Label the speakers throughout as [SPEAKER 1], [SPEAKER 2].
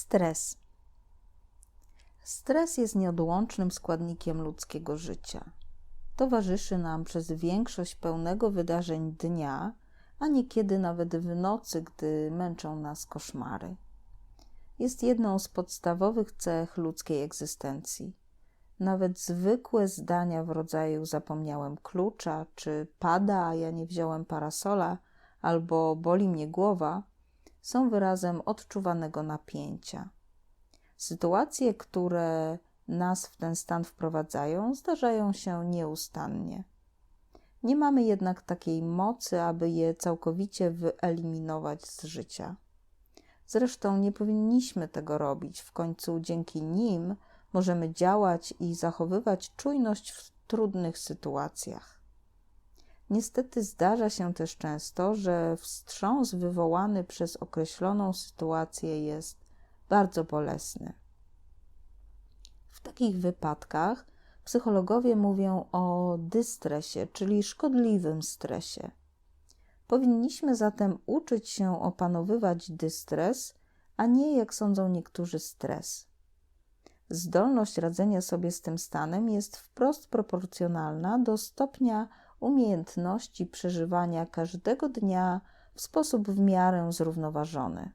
[SPEAKER 1] Stres. Stres jest nieodłącznym składnikiem ludzkiego życia. Towarzyszy nam przez większość pełnego wydarzeń dnia, a niekiedy nawet w nocy, gdy męczą nas koszmary. Jest jedną z podstawowych cech ludzkiej egzystencji. Nawet zwykłe zdania w rodzaju zapomniałem klucza, czy pada, a ja nie wziąłem parasola, albo boli mnie głowa, są wyrazem odczuwanego napięcia. Sytuacje, które nas w ten stan wprowadzają, zdarzają się nieustannie. Nie mamy jednak takiej mocy, aby je całkowicie wyeliminować z życia. Zresztą nie powinniśmy tego robić, w końcu dzięki nim możemy działać i zachowywać czujność w trudnych sytuacjach. Niestety zdarza się też często, że wstrząs wywołany przez określoną sytuację jest bardzo bolesny. W takich wypadkach psychologowie mówią o dystresie, czyli szkodliwym stresie. Powinniśmy zatem uczyć się opanowywać dystres, a nie, jak sądzą niektórzy, stres. Zdolność radzenia sobie z tym stanem jest wprost proporcjonalna do stopnia umiejętności przeżywania każdego dnia w sposób w miarę zrównoważony.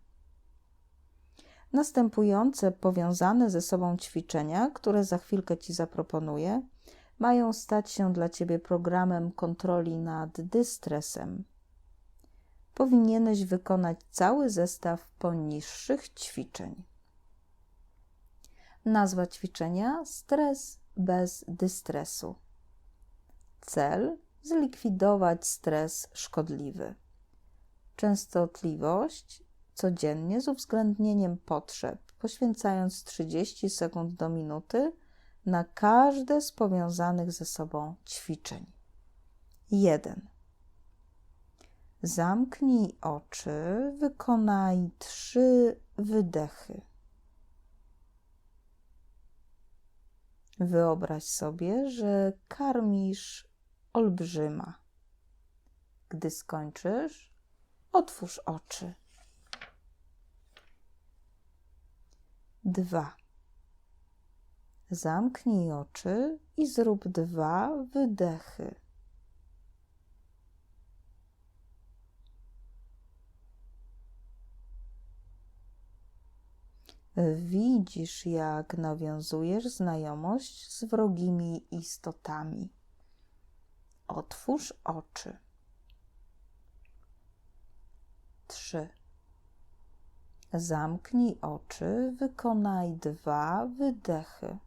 [SPEAKER 1] Następujące powiązane ze sobą ćwiczenia, które za chwilkę Ci zaproponuję, mają stać się dla Ciebie programem kontroli nad dystresem. Powinieneś wykonać cały zestaw poniższych ćwiczeń. Nazwa ćwiczenia: stres bez dystresu. Cel zlikwidować stres szkodliwy. Częstotliwość codziennie z uwzględnieniem potrzeb, poświęcając 30 sekund do minuty na każde z powiązanych ze sobą ćwiczeń. 1. Zamknij oczy, wykonaj trzy wydechy. Wyobraź sobie, że karmisz olbrzyma. Gdy skończysz, otwórz oczy. Dwa. Zamknij oczy i zrób dwa wydechy. Widzisz, jak nawiązujesz znajomość z wrogimi istotami. Otwórz oczy. 3. Zamknij oczy, wykonaj dwa wydechy.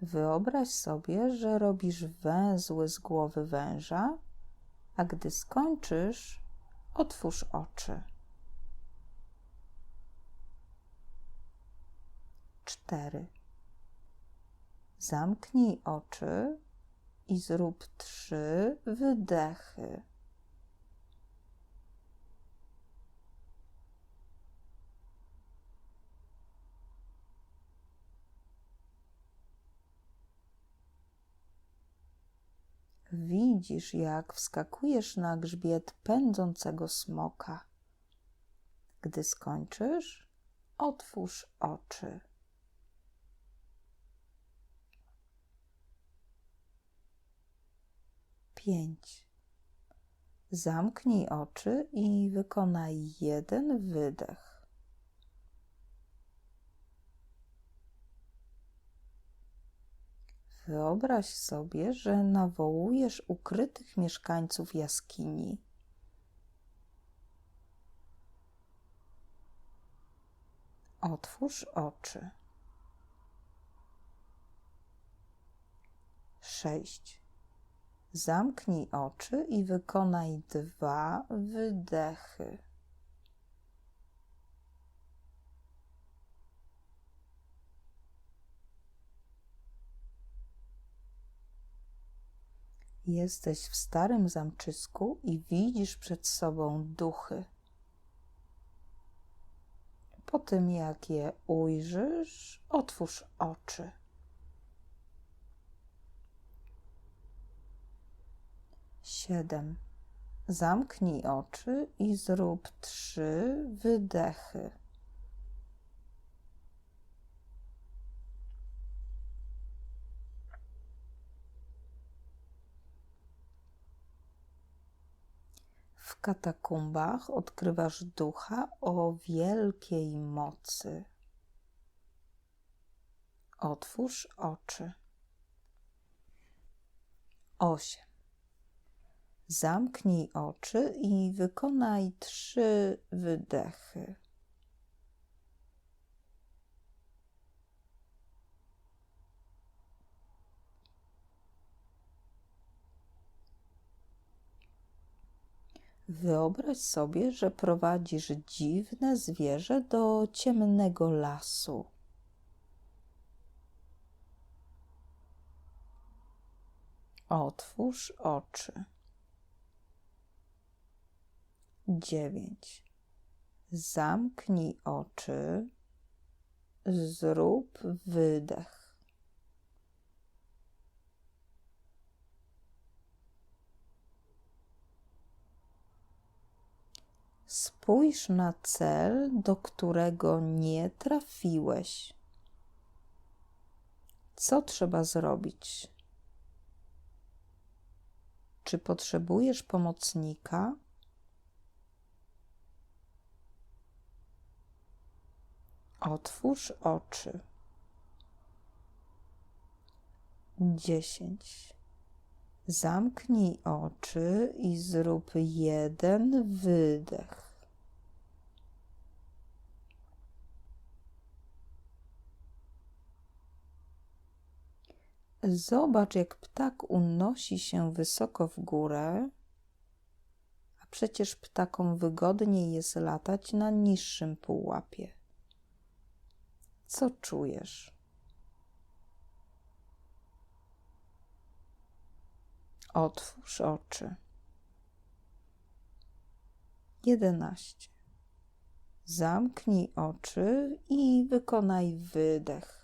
[SPEAKER 1] Wyobraź sobie, że robisz węzły z głowy węża, a gdy skończysz, otwórz oczy. Cztery. Zamknij oczy i zrób trzy wydechy. Widzisz, jak wskakujesz na grzbiet pędzącego smoka. Gdy skończysz, otwórz oczy. 5. Zamknij oczy i wykonaj jeden wydech. Wyobraź sobie, że nawołujesz ukrytych mieszkańców jaskini. Otwórz oczy. 6. Zamknij oczy i wykonaj dwa wydechy. Jesteś w starym zamczysku i widzisz przed sobą duchy. Po tym, jak je ujrzysz, otwórz oczy. Siedem. Zamknij oczy i zrób trzy wydechy. W katakumbach odkrywasz ducha o wielkiej mocy. Otwórz oczy. Osiem. Zamknij oczy i wykonaj trzy wydechy. Wyobraź sobie, że prowadzisz dziwne zwierzę do ciemnego lasu. Otwórz oczy. Dziewięć. Zamknij oczy. Zrób wydech. Spójrz na cel, do którego nie trafiłeś. Co trzeba zrobić? Czy potrzebujesz pomocnika? Otwórz oczy. Dziesięć. Zamknij oczy i zrób jeden wydech. Zobacz, jak ptak unosi się wysoko w górę, a przecież ptakom wygodniej jest latać na niższym pułapie. Co czujesz? Otwórz oczy. Jedenaście. Zamknij oczy i wykonaj wydech.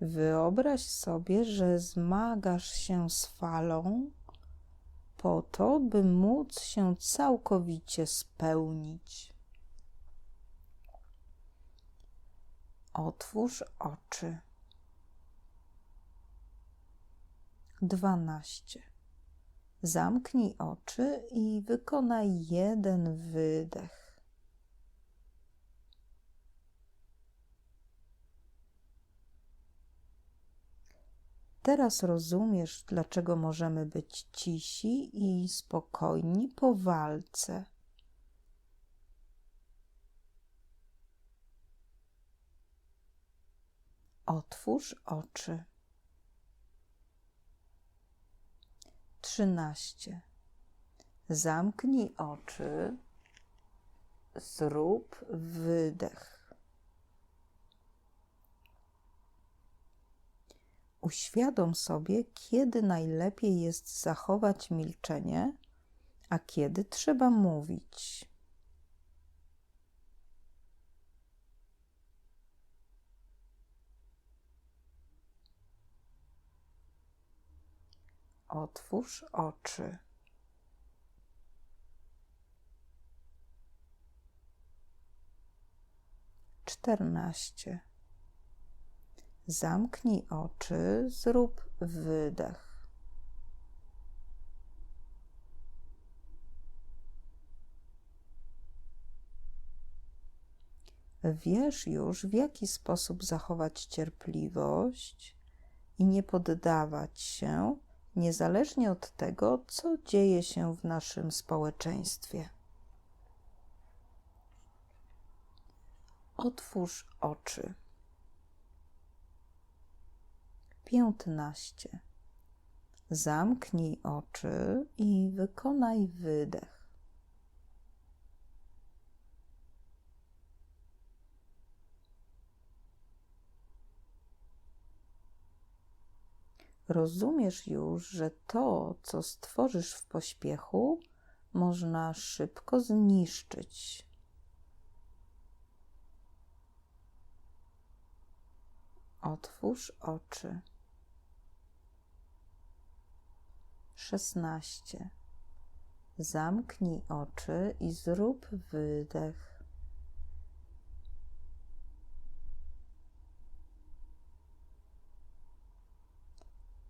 [SPEAKER 1] Wyobraź sobie, że zmagasz się z falą po to, by móc się całkowicie spełnić. Otwórz oczy. Dwanaście. Zamknij oczy i wykonaj jeden wydech. Teraz rozumiesz, dlaczego możemy być cisi i spokojni po walce. Otwórz oczy. Trzynaście. Zamknij oczy. Zrób wydech. Uświadom sobie, kiedy najlepiej jest zachować milczenie, a kiedy trzeba mówić. Otwórz oczy. Czternaście. Zamknij oczy, zrób wydech. Wiesz już, w jaki sposób zachować cierpliwość i nie poddawać się, niezależnie od tego, co dzieje się w naszym społeczeństwie. Otwórz oczy. Piętnaście. Zamknij oczy i wykonaj wydech. rozumiesz już, że to, co stworzysz w pośpiechu, można szybko zniszczyć. Otwórz oczy. Szesnaście. Zamknij oczy i zrób wydech.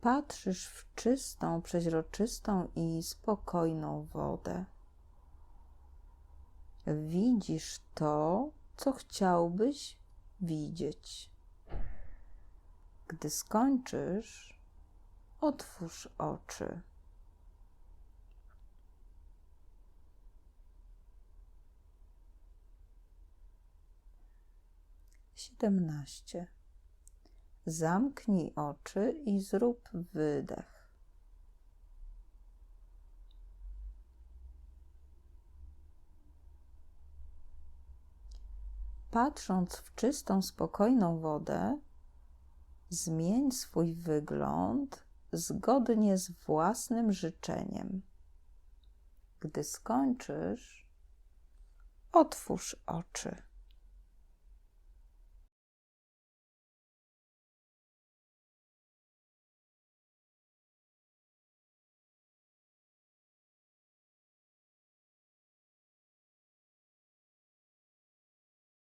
[SPEAKER 1] Patrzysz w czystą, przeźroczystą i spokojną wodę. Widzisz to, co chciałbyś widzieć. Gdy skończysz, otwórz oczy. Siedemnaście. Zamknij oczy i zrób wydech. Patrząc w czystą, spokojną wodę, zmień swój wygląd zgodnie z własnym życzeniem. Gdy skończysz, otwórz oczy.